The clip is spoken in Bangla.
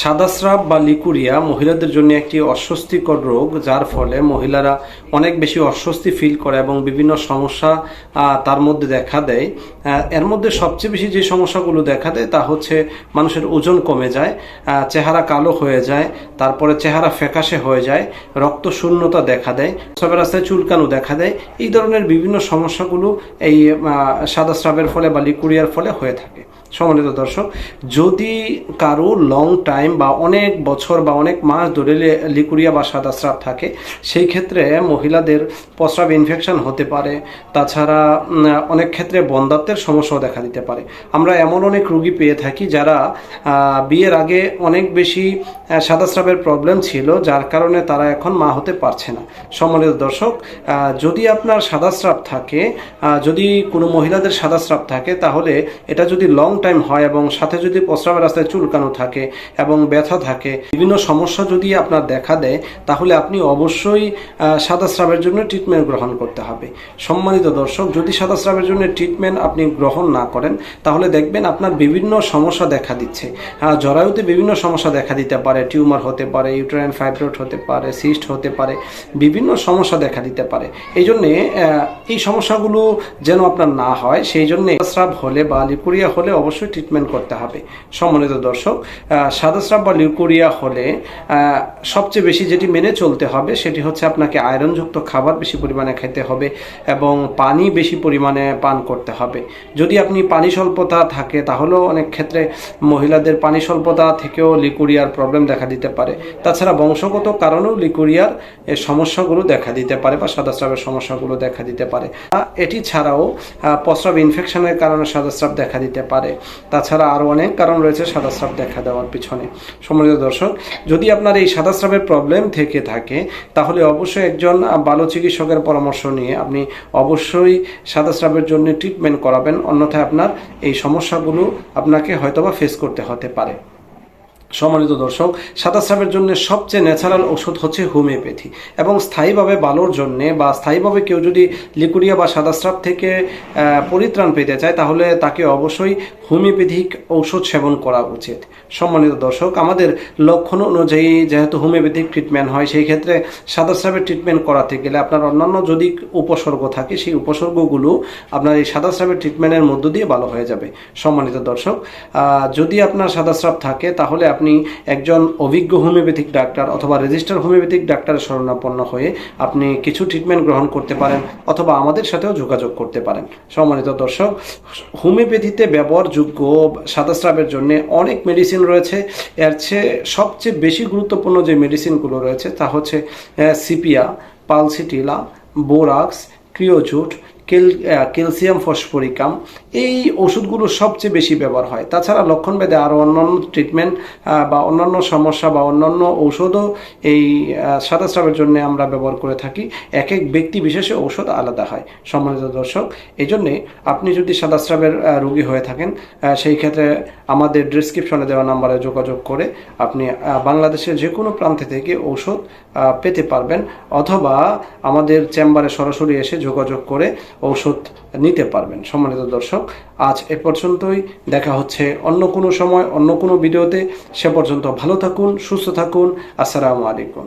সাদাস্রাব বা লিকুরিয়া মহিলাদের জন্য একটি অস্বস্তিকর রোগ, যার ফলে মহিলারা অনেক বেশি অস্বস্তি ফিল করে এবং বিভিন্ন সমস্যা তার মধ্যে দেখা দেয়। এর মধ্যে সবচেয়ে বেশি যে সমস্যাগুলো দেখা দেয় তা হচ্ছে মানুষের ওজন কমে যায় চেহারা কালো হয়ে যায়, তারপরে চেহারা ফ্যাকাশে হয়ে যায়, রক্ত শূন্যতা দেখা দেয় সবের রাস্তায় চুলকানো দেখা দেয়। এই ধরনের বিভিন্ন সমস্যাগুলো এই সাদা স্রাবের ফলে বা লিকুরিয়ার ফলে হয়ে থাকে। সম্মানিত দর্শক, যদি কারও লং টাইম বা অনেক বছর বা অনেক মাস ধরে লিকুরিয়া বা সাদা স্রাব থাকে, সেই ক্ষেত্রে মহিলাদের প্রস্রাব ইনফেকশন হতে পারে। তাছাড়া অনেক ক্ষেত্রে বন্ধাত্বের সমস্যাও দেখা দিতে পারে। আমরা এমন অনেক রুগী পেয়ে থাকি যারা বিয়ের আগে অনেক বেশি সাদা স্রাবের প্রবলেম ছিল, যার কারণে তারা এখন মা হতে পারছে না। সম্মানিত দর্শক যদি আপনার সাদা স্রাব থাকে যদি কোনো মহিলাদের সাদা স্রাব থাকে, তাহলে এটা যদি লং টাইম হয় এবং সাথে যদি প্রস্রাবের রাস্তায় চুলকানো থাকে এবং ব্যথা থাকে বিভিন্ন সমস্যা যদি আপনার দেখা দেয় তাহলে আপনি অবশ্যই সাদা স্রাবের জন্য ট্রিটমেন্ট গ্রহণ করতে হবে। সম্মানিত দর্শক যদি সাদা স্রাবের জন্য ট্রিটমেন্ট আপনি গ্রহণ না করেন তাহলে দেখবেন আপনার বিভিন্ন সমস্যা দেখা দিচ্ছে। আহ, জরায়ুতে বিভিন্ন সমস্যা দেখা দিতে পারে টিউমার হতে পারে ইউটেরাইন ফাইব্রয়েড হতে পারে সিস্ট হতে পারে বিভিন্ন সমস্যা দেখা দিতে পারে। এই জন্যে এই সমস্যাগুলো যেন আপনার না হয় সেই জন্য স্রাব হলে বা লিকুরিয়া হলে অবশ্যই ট্রিটমেন্ট করতে হবে। সম্মানিত দর্শক সাদা স্রাব বা লিকুরিয়া হলে সবচেয়ে বেশি যেটি মেনে চলতে হবে সেটি হচ্ছে আপনাকে আয়রনযুক্ত খাবার বেশি পরিমাণে খেতে হবে এবং পানি বেশি পরিমাণে পান করতে হবে। যদি আপনি পানি স্বল্পতা থাকে, তাহলেও অনেক ক্ষেত্রে মহিলাদের পানি স্বল্পতা থেকেও লিকুরিয়ার প্রবলেম দেখা দিতে পারে। তাছাড়া বংশগত কারণেও লিকুরিয়ার সমস্যাগুলো দেখা দিতে পারে বা সাদাস্রাবের সমস্যাগুলো দেখা দিতে পারে। এটি ছাড়াও প্রস্রাব ইনফেকশনের কারণে সাদাস্রাব দেখা দিতে পারে। তাছাড়া আরও অনেক কারণ রয়েছে সাদা স্রাব দেখা দেওয়ার পিছনে। সম্মানিত দর্শক, যদি আপনার এই সাদা স্রাবের প্রবলেম থেকে থাকে, তাহলে অবশ্যই একজন ভালো চিকিৎসকের পরামর্শ নিয়ে আপনি অবশ্যই সাদা স্রাবের জন্য ট্রিটমেন্ট করাবেন। অন্যথায় আপনার এই সমস্যাগুলো আপনাকে হয়তোবা ফেস করতে হতে পারে। সম্মানিত দর্শক সাদাস্রাবের জন্য সবচেয়ে ন্যাচারাল ওষুধ হচ্ছে হোমিওপ্যাথি এবং স্থায়ীভাবে ভালোর জন্যে বা স্থায়ীভাবে কেউ যদি লিকুরিয়া বা সাদাস্রাব থেকে পরিত্রাণ পেতে চায়, তাহলে তাকে অবশ্যই হোমিওপ্যাথিক ঔষধ সেবন করা উচিত। সম্মানিত দর্শক, আমাদের লক্ষণ অনুযায়ী যেহেতু হোমিওপ্যাথিক ট্রিটমেন্ট হয়, সেই ক্ষেত্রে সাদাস্রাবের ট্রিটমেন্ট করাতে গেলে আপনার অন্যান্য যদি উপসর্গ থাকে, সেই উপসর্গগুলো আপনার এই সাদাস্রাবের ট্রিটমেন্টের মধ্য দিয়ে ভালো হয়ে যাবে। সম্মানিত দর্শক যদি আপনার সাদাস্রাব থাকে, তাহলে আপনি একজন অভিজ্ঞ হোমিওপ্যাথিক ডাক্তার অথবা রেজিস্টার হোমিওপ্যাথিক ডাক্তারের শরণাপন্ন হয়ে আপনি কিছু ট্রিটমেন্ট গ্রহণ করতে পারেন অথবা আমাদের সাথেও যোগাযোগ করতে পারেন। সম্মানিত দর্শক, হোমিওপ্যাথিতে ব্যবহারযোগ্য সাদাস্রাবের জন্য অনেক মেডিসিন রয়েছে। এর চেয়ে সবচেয়ে বেশি গুরুত্বপূর্ণ যে মেডিসিনগুলো রয়েছে তা হচ্ছে সিপিয়া, পালসিটিলা, বোরাক্স, ক্রিওজুট কেল ক্যালসিয়াম ফসফরিকাম, এই ওষুধগুলো সবচেয়ে বেশি ব্যবহার হয়। তাছাড়া লক্ষণ ভেদে আরও অন্যান্য ট্রিটমেন্ট বা অন্যান্য সমস্যা বা অন্যান্য ঔষধও এই সাদাস্রাবের জন্য আমরা ব্যবহার করে থাকি। এক এক ব্যক্তি বিশেষে ঔষধ আলাদা হয়, সম্মানিত দর্শক। এই জন্যে আপনি যদি সাদাস্রাবের রোগী হয়ে থাকেন সেই ক্ষেত্রে আমাদের ডিসক্রিপশনে দেওয়া নাম্বারে যোগাযোগ করে আপনি বাংলাদেশের যে কোনো প্রান্তে থেকে ঔষধ পেতে পারবেন। অথবা আমাদের চেম্বারে সরাসরি এসে যোগাযোগ করে ঔষধ নিতে পারবেন, সম্মানিত দর্শক। আজ এ পর্যন্তই, দেখা হচ্ছে অন্য কোনো সময়, অন্য কোনো ভিডিওতে। সে পর্যন্ত ভালো থাকুন, সুস্থ থাকুন। আসসালামু আলাইকুম।